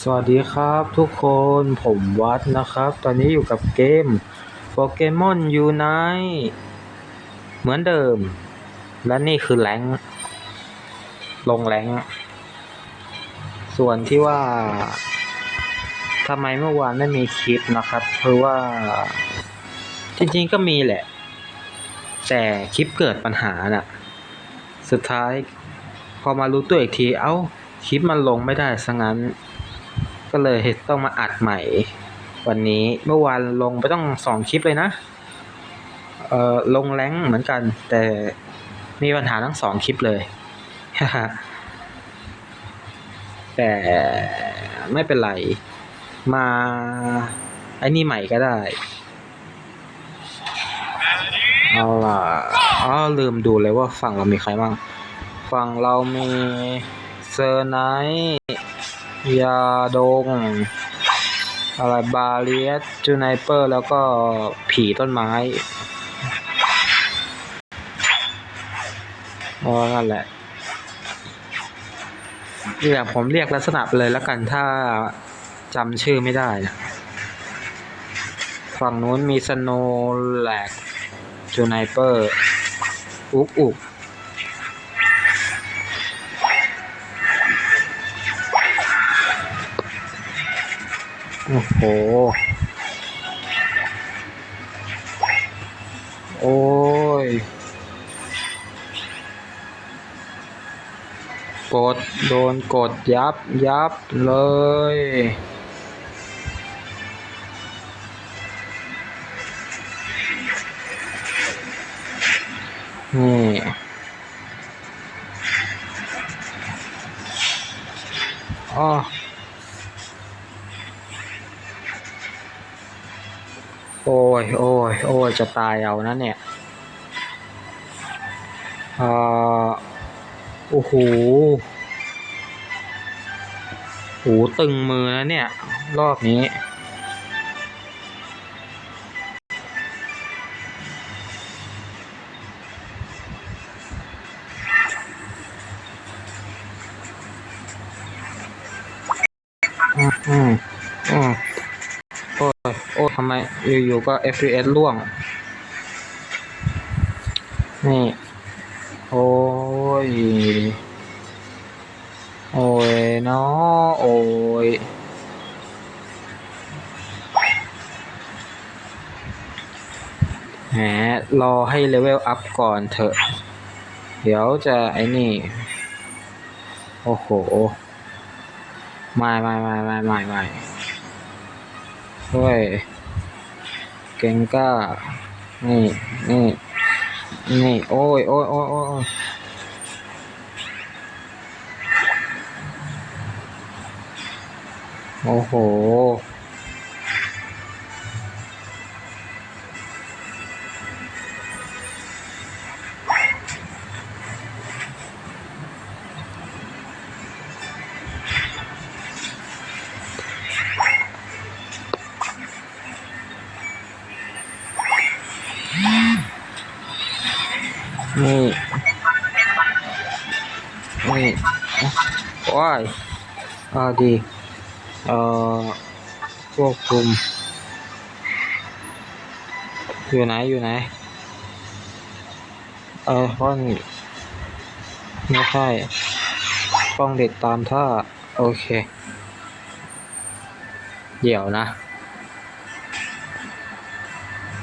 สวัสดีครับทุกคนผมวัดนะครับ ตอนนี้อยู่กับเกมโปเกมอนยูไนเหมือนเดิม และนี่คือแรงลงแรงส่วนที่ว่าทำไมเมื่อวานไม่มีคลิปนะครับ เพราะว่าจริงๆก็มีแหละ แต่คลิปเกิดปัญหาน่ะ สุดท้ายพอมารู้ตัวอีกทีเอ้าคลิปมันลงไม่ได้ซะงั้น ก็เลยต้องมาอัดใหม่ วันนี้เมื่อวานลงไปต้องสองคลิปเลยนะ เอ่อลงแรงเหมือนกัน แต่มีปัญหาทั้งสองคลิปเลยแต่ไม่เป็นไร มาไอ้นี่ใหม่ก็ได้เอาล่ะอ๋อลืมดูเลยว่าฝั่งเรามีใครบ้าง ฝั่งเรามีเซอร์ไนท์ ยาดง อะไรบาเลียสจูไนเปอร์ แล้วก็ผีต้นไม้อ๋อนั่นแหละเรียกผมเรียกลักษณะไปเลยแล้วกันถ้าจำชื่อไม่ได้นะฝั่งนู้นมีสโนแลกจูไนเปอร์ อุกอุก โอ้โห โอ้ยกดโดนกดยับยับเลย นี่อ๋อ โอ้ย โอ้ย โอ้ย จะตายเอานะเนี่ยเอ่อโอ้โหหูตึงมือนะเนี่ย รอบนี้ อยทำไมอยู่ๆก็ FPS ร่วง นี่ โอ้ย โอ้ยเนาะโอ้ยแหมรอให้เลเวลอัพก่อนเถอะ เดี๋ยวจะไอ้นี่ โอ้โหไม่ไม่ไม่ไม่ไม่ไม่เฮ้ย เก่งก้า นี่นี่นี่โอ้ยโอ้ยโอ้ยโอ้ยโอ้โห อาดีเอ่อควบคุม อยู่ไหนอยู่ไหน เออห้องไม่ใช่ต้องเด็ดตามท่า โอเค เดี๋ยวนะ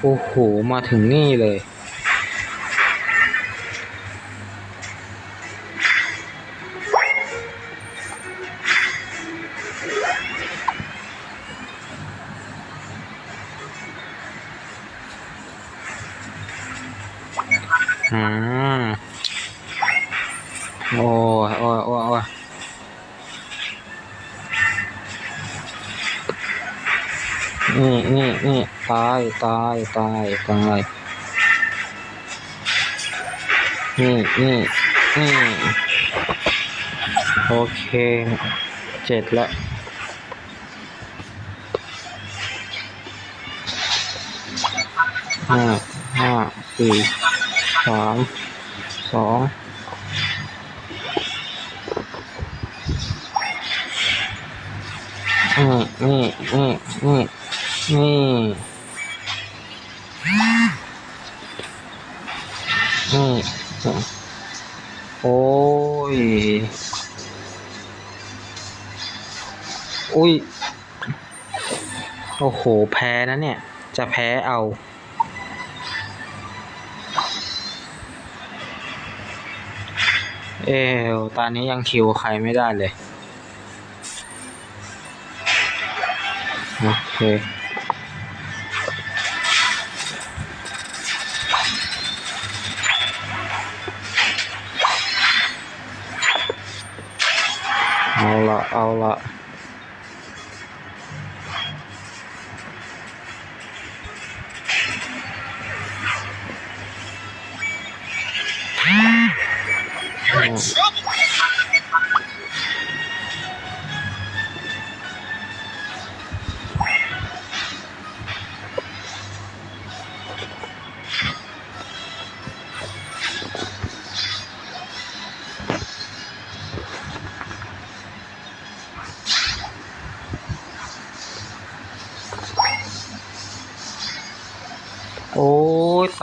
โอ้โห มาถึงนี่เลย นี่นี่นี่ตายตายตายตายนี่นี่นี่โอเคเจ็ดละห้าห้าสี่สามสองนี่นี่นี่นี่ นี่นี่โอ้ย อุ้ย โอ้โห แพ้นะเนี่ย จะแพ้เอาเอวตอนนี้ยังคิวใครไม่ได้เลย โอเค เอาละเอาละ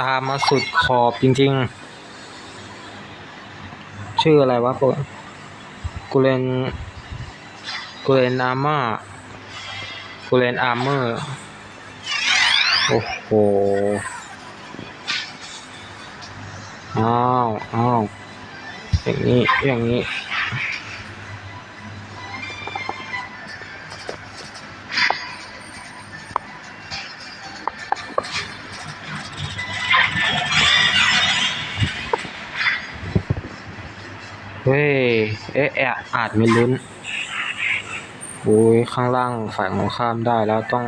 ตามมาสุดขอบจริง ๆ ชื่ออะไรวะกูกูเลนกูเลนอาร์มากูเลนอาร์เมอร์ โอ้โห อ้าว อ้าว อย่างนี้ อย่างนี้ ฮ้ย เอ๊ะแอะอาจมีลุ้นโอ้ยข้างล่างฝ่ายของข้ามได้แล้วต้อง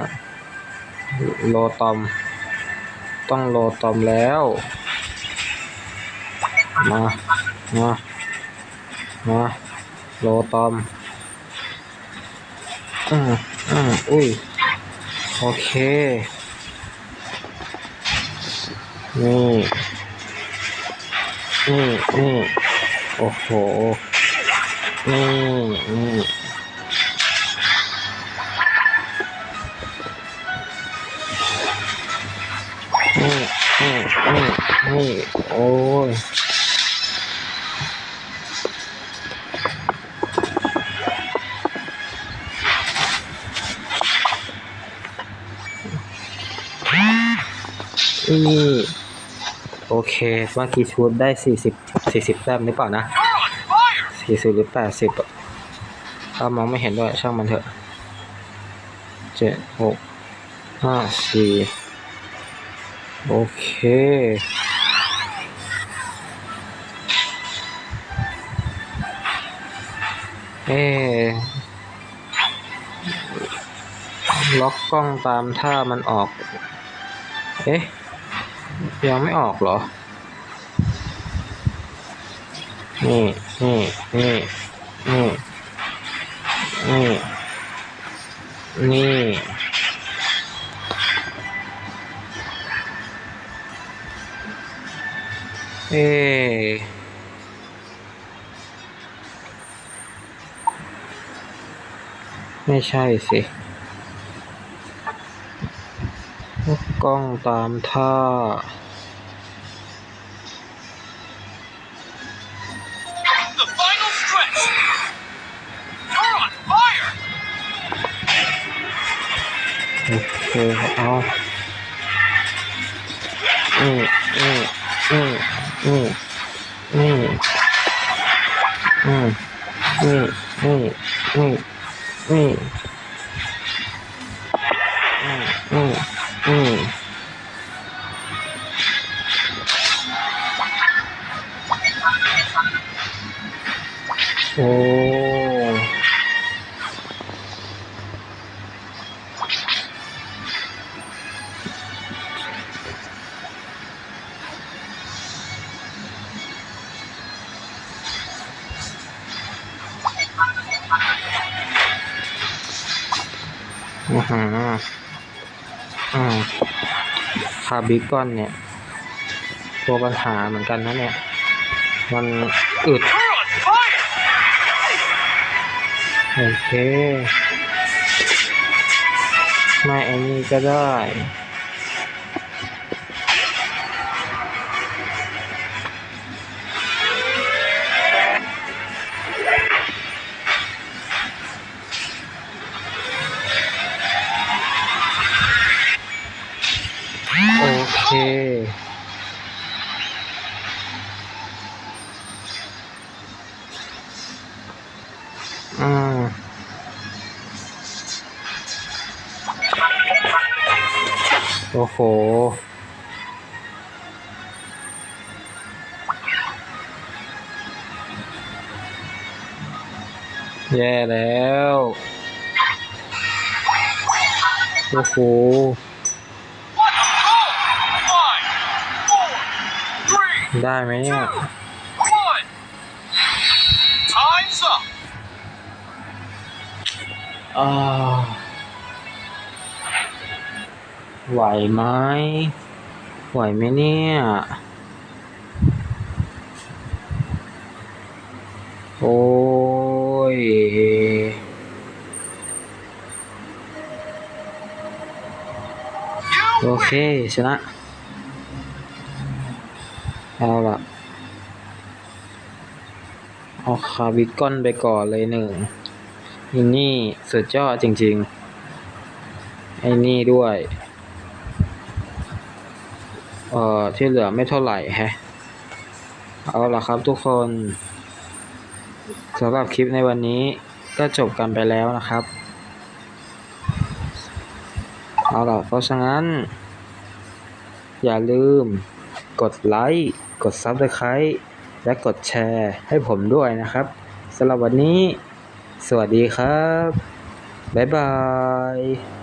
โลตอม ต้องโลตอมแล้ว มา มา มาโลตอมอืมอืมอุ้ย โอเค นี่ นี่นี่ โอ้โห อืมอืมอืมอืมอืมโอ้ย เคเมื่อกี้ชูดได้สี่สิบสี่สิบแต้มหรือเปล่านะสี่สิบหรือแปดสิบถ้ามองไม่เห็นด้วยช่างมันเถอะเจ็ดหกห้าสี่โอเคเอ๊ะล็อกกล้องตามท่ามันออก เอ๊ะ ยังไม่ออกเหรอ นี่นี่นี่นี่นี่นี่เอะไม่ใช่สิ กล้องตามท่า โอเคเอาอืมอืมอืมอืมอืมอืมอืมอืมอืมอืมอืม Oh. Mm-hmm. Mm. คาร์บิคอนเนี่ย ตัวปัญหาเหมือนกันนะเนี่ย มันอึด โอเค ไม่อันี่ก็ได้ โอ้โห แย่แล้ว โอ้โห What a goal! Five, four, three, ได้ไหมเนี่ย two, one. Time's up. อ่า ไหวไหมไหวไหมเนี่ย โอ้ย โอเคชนะ เอาล่ะ เอาคาบิคอนไปก่อนเลยหนึ่งอินนี่สุดยอดจริงๆ ไอ้นี่ด้วย เอ่อที่เหลือไม่เท่าไหร่ฮะ เอาละครับทุกคนสำหรับคลิปในวันนี้ก็จบกันไปแล้วนะครับ เอาล่ะเพราะฉะนั้น อย่าลืมกดไลค์ กด Subscribe และกดแชร์ให้ผมด้วยนะครับสำหรับวันนี้ สวัสดีครับ บ๊ายบาย